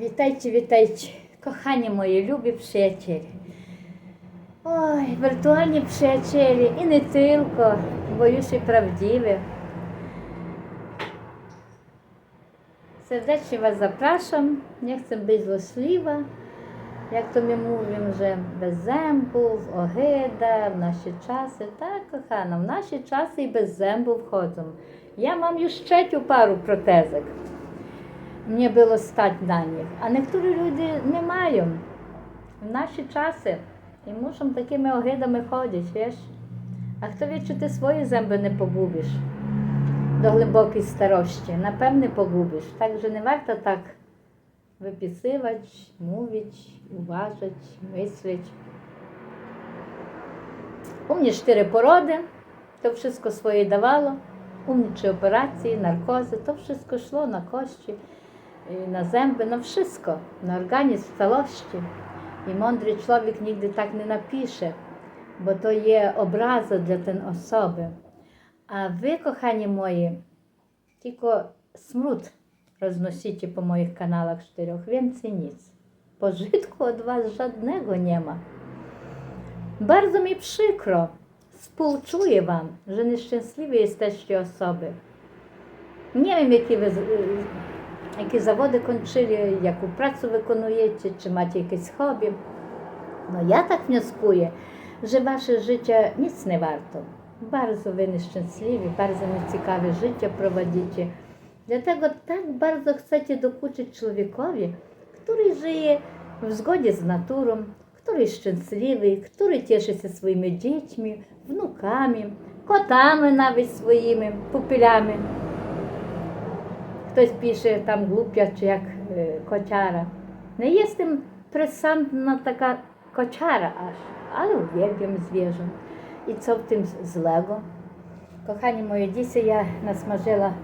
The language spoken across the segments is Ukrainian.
Witajcie, witajcie, kochani mої любі przyjaciele. Ой, віртуальні przyjaciele і не тільки, боюсь і правдиві. Serdecznie Was zapraszam. Nie chcę być złośliwa. Jak to my mówimy, że bez zębów, ohyda, w nasze czasy. Tak, kochana, w nasze czasy i bez zębów chodzą. Ja mam już trzecią пару протезок. Мені було стати на них. А некоторі люди не мають. В наші часи і мусом такими огидами ходять, віж. А хто wie, чи ти свої зęби не погубиш до глибокої старості? Напевне, погубиш. Так що не варто так виписувати, мовити, уважати, мислити. У мене чотири породи, то все своє давало. Умнічі операції, наркози, то все йшло на кості, і на зęby, на wszystko, на організм в całości. І мудрий чоловік нігде так не напише, бо то є образа для тієї особи. А ви, кохані мої, тільки смрут розносите по моїх каналах чотирьох, więcej nic. Pożytku od was żadnego nie ma. Bardzo mi przykro, współczuję wam, że nieszczęśliwi jesteście osoby. Nie wiem, jakie wy, jakie zawody kończyli, jaką pracę wykonujecie, czy macie jakieś hobby. No ja tak wnioskuję, że wasze życie nic nie warto. Bardzo wy nieszczęśliwi, bardzo nieciekawe życie prowadzicie. Dlatego tak bardzo chcecie dokuczyć człowiekowi, który żyje w zgodzie z naturą, który jest szczęśliwy, który cieszy się swoimi dziećmi, wnukami, kotami nawet swoimi, pupilami. Хтось пише там глупя чи як е, кочара. Не jestem пресантна така кочара аж, але uwielbiam zwierząt. І co в тим злego? Кохані мої, дійсно я насмажила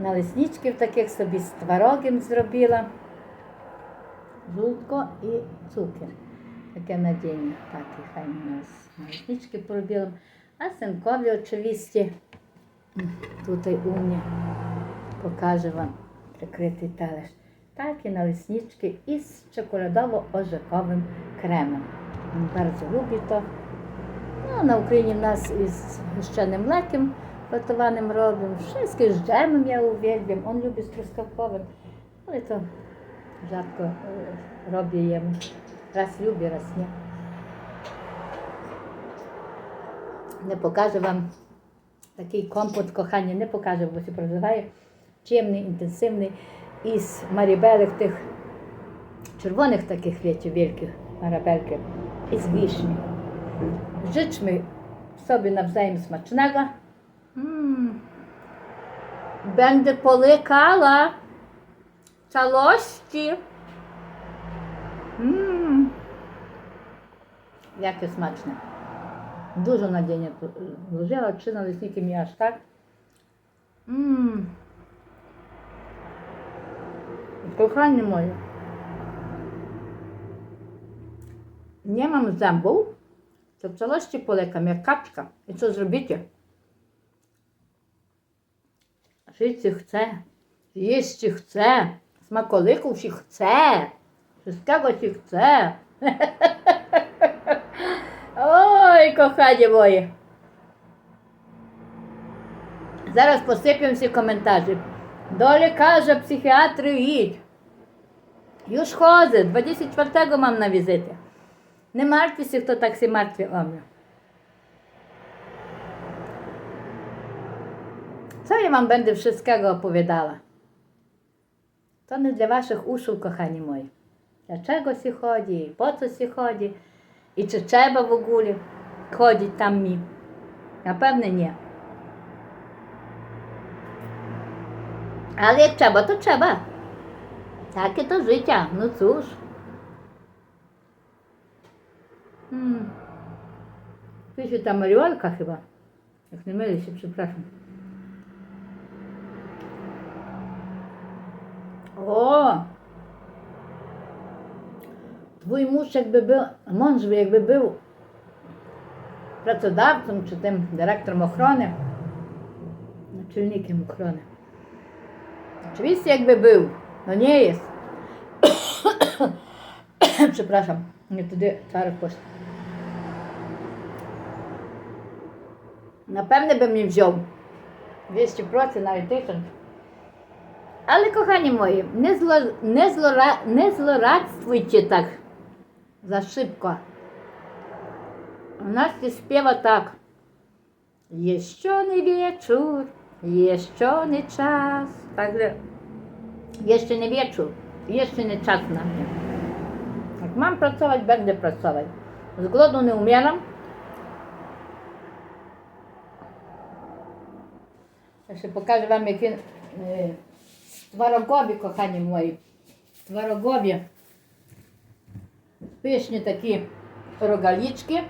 на налисничків таких собі з творогом зробила. Жутко і цукер. Таке надіння. Так, і хай у нас налиснички поробила. А синкові, очевидно, тут умні покаже вам прикритий телеш. Так і налиснички із чоколадово-ожиковим кремом. Він дуже любить. Ну, на Україні в нас із гущеним млеком готованим робимо. Wszystkie з джемом я увідбім. Он любить з трускавковим. Але то rzadko е, роблю йому. Раз любить, раз ні. Не покажу вам такий компот кохання, не покажу, бо się проживає. Чимний, інтенсивний, із марібелих тих червоних таких вітів, великих марабельків, із вишні. Życzmy sobie nawzajem smacznego. Mm. Będę polekała całości. Mm. Jakie smaczne. Dużo nadzienia włożyła, trzy naleśniki mi aż tak. Mm. Kochani moje, nie mam zębów, to w całości polekam jak kaczka. I co zrobicie? Żyć chce, jeść chce, smakolików się chce, wszystkiego się chce. Ой, kochanie moje. Зараз посиплю всі коментарі. До лікаря, психіатри їдь. Już chodzę, 24 mam na wizytę. Nie martwi się, kto tak się martwi o mnie. Co ja wam będę wszystkiego opowiadała? To nie dla waszych uszu, kochani moi. Dlaczego się chodzi, po co się chodzi i czy trzeba w ogóle chodzić tam mi? Na pewno nie. Ale jak trzeba, to trzeba. Takie to życie, no cóż. Hmm. Pisze ta Mariolka chyba. Jak nie mylę się, przepraszam. O! Twój mąż jakby był, mąż jakby był pracodawcą, czy tym dyrektorem ochrony, naczelnikiem ochrony. Oczywiście jakby był, no nie jest. Przepraszam, nie туди царик poszedł. Напевне би мені взяв 200%, навіть тисяч. Але, кохані мої, не, зло, не, злора, не злорадствуйте так за шибко. У нас і співа так. Що не вечір, що не час. Так, є ще не вечір, є ще не час на mnie. Jak mam pracować, będę pracować. Z głodu nie umieram. Ja ще покажу вам, як він е, творогові, кохані мої. Творогові. Пишні такі рогалічки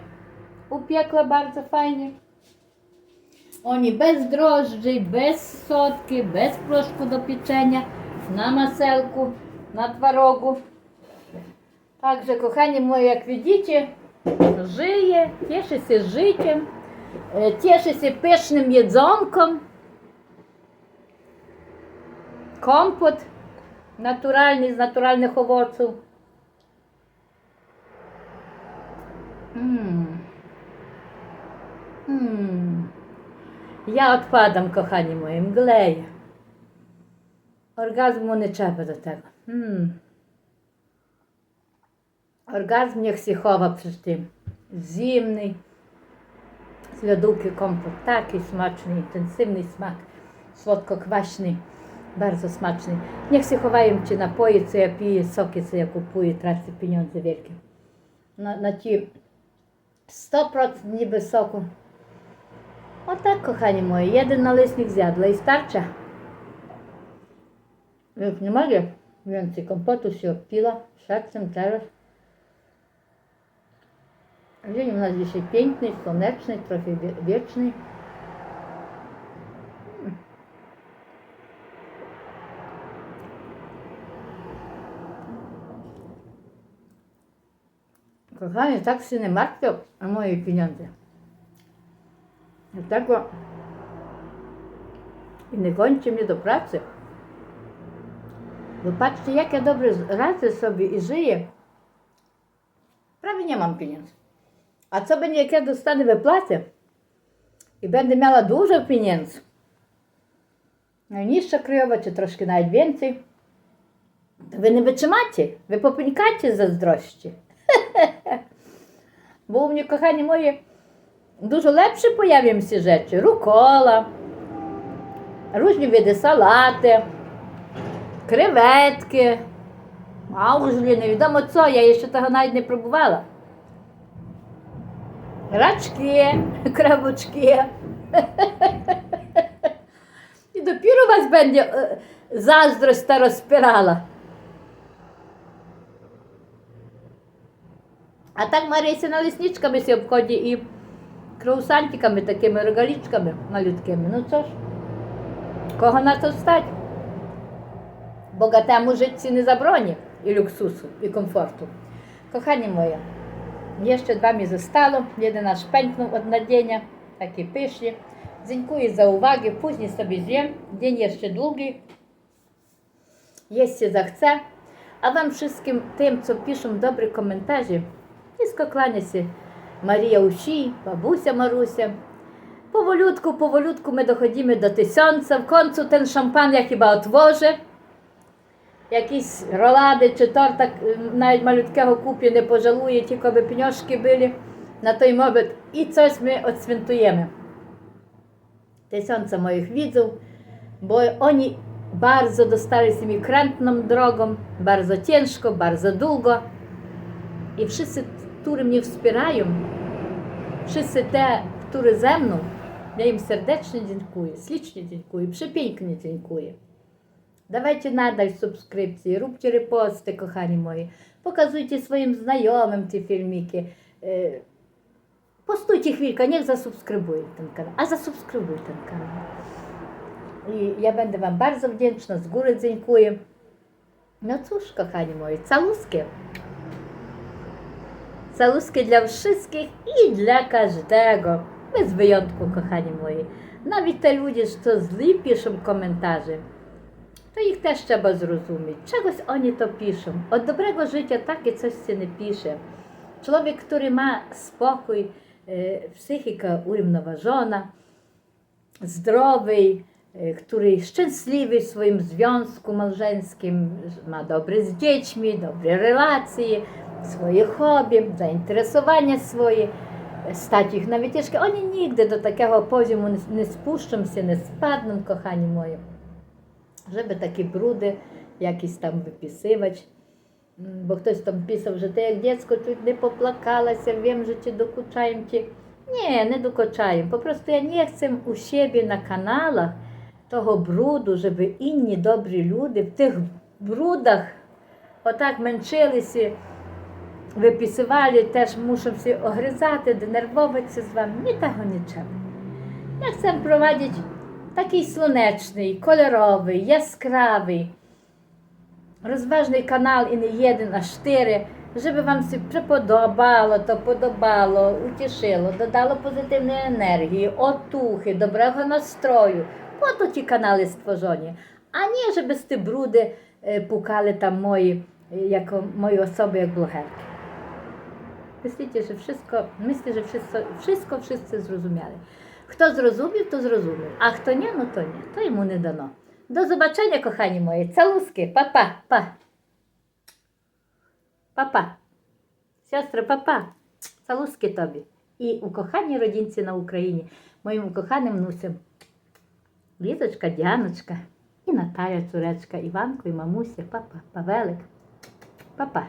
upiekła bardzo fajnie. Oni bez drożdży, bez sodki, bez proszku do pieczenia, twarogu. Także, kochani moi, jak widzicie, żyje, cieszy się życiem, e, cieszy się pysznym jedzonkiem. Kompot naturalny z naturalnych owoców. Mm. Mm. Ja odpadam, kochani trzeba do tego. Mm. Orgazm niech się chowa przy tym. Zimny, z lodówki kompot. Taki smaczny, intensywny smak. Słodko-kwaśny. Bardzo smaczny. Niech się chowają ci napoje, co ja piję, soki, co ja kupuję, tracę pieniądze wielkie. Na, na ci 100% niby soku. Отак, кохані мої, один налисник з'ядла і старча. Już nie mogę więcej kompotu się obpiła. szacem teraz. Dzień u nas dzisiaj piękny, słoneczny, trochę wieczny. Kochani, tak się nie martwią o moje pieniądze. Dlatego i nie kończy mnie do pracy. Bo patrzcie, jak ja dobrze radzę sobie i żyję. Prawie nie mam pieniędzy. A co będzie, jak ja dostanę wypłatę i będę miała dużo pieniędzy, najniższa krajowa, czy troszkę nawet więcej, to wy nie wytrzymacie. Wy popękacie zazdrości. Bo u mnie, kochani moje, dużo lepsze pojawią się rzeczy. Rukola, różne види салати, креветки, мауглі, невідомо co, я ще того навіть не пробувала. Рачки, крабочки. І допіру вас będzie е, заздрость та розпирала. А так Марися лісничками сі обході і кроусантиками, такими рогалічками малюткими. Ну що ж, кого на то стать? Богатему житці не заброні і люксусу, і комфорту. Кохані мої, jeszcze dwa mi zostało. Jeden aż pęknął od nadzienia, takie pysznie. Dziękuję za uwagę, później sobie zjem. Dzień jeszcze długi. Jeść się zachce. A Wam wszystkim tym, co piszą dobre komentarze, nisko kłania się Марія Уші, бабуся Маруся. Powolutku, powolutku my dochodzimy do tysiąca. W końcu ten szampan ja chyba otworzę. Jakieś rolady czy torta y, nawet malutkiego kupię, nie pożaluję, tylko by pieniążki byli na tej moment i coś my odświętujemy. Tysiąca moich widzów, bo oni bardzo dostali się mi krętną drogą, bardzo ciężko, bardzo długo. I wszyscy, którzy mnie wspierają, wszyscy te, którzy ze mną, ja im serdecznie dziękuję, ślicznie dziękuję, przepięknie dziękuję. Dawajcie nadal subskrypcje, róbcie reposty, kochani moi. Pokazujcie swoim znajomym te filmiki. Yy, Postujcie chwilkę, niech zasubskrybują ten kanał. A zasubskrybuj ten kanał. I ja będę Wam bardzo wdzięczna, z góry dziękuję. No cóż, kochani moi, całuskie. Całuskie dla wszystkich i dla każdego. Bez wyjątku, kochani moi. Nawet te ludzie, co źli piszą komentarze. To ich też trzeba zrozumieć. Czegoś oni to piszą. Od dobrego życia takie coś się nie pisze. Człowiek, który ma spokój, e, psychika urównoważona, zdrowy, e, który szczęśliwy w swoim związku małżeńskim, ma dobre z dziećmi, dobre relacje, swoje hobby, zainteresowania swoje, e, stać ich na wycieczkę. Oni nigdy do takiego poziomu nie spuszczą się, nie spadną, kochani moi, żeby takie brudy jakieś tam wypisywać. Mm, Bo ktoś tam pisał, że ty jak dziecko чуть ja wiem, że cię dokuczają cię. Nie, nie dokuczają. Po prostu ja nie chcę u siebie na kanałach того бруду, żeby inni dobrzy ludzie w tych brudach отак męczyli виписували, теж мушу всі огризати, денервуватися з вами. Ні того нічого. Я chcę prowadzić такий сонячний, кольоровий, яскравий, розважний канал і не один, а чотири, щоб вам все приподобало, то подобало, утішило, додало позитивної енергії, отухи, доброго настрою. Ото ті канали створені. А не, щоб ті бруди е, пукали там мої, е, як мої особи, як блогерки. Myślicie, że wszystko, myślę, że wszystko, wszystko wszyscy zrozumieli. Kto zrozumiał, to zrozumiał, a kto nie, no to nie. To йому не дано. До zobaczenia, kochani mої. Całuski, papa, pa. Papa. Siostro, papa. Całuski тобі. І укохані родинці на Україні, моїм укоханим нусям. Лізочка, Діаночка і Наталя, цуречка, Іванко і мамуся, папа, Павелик. Папа.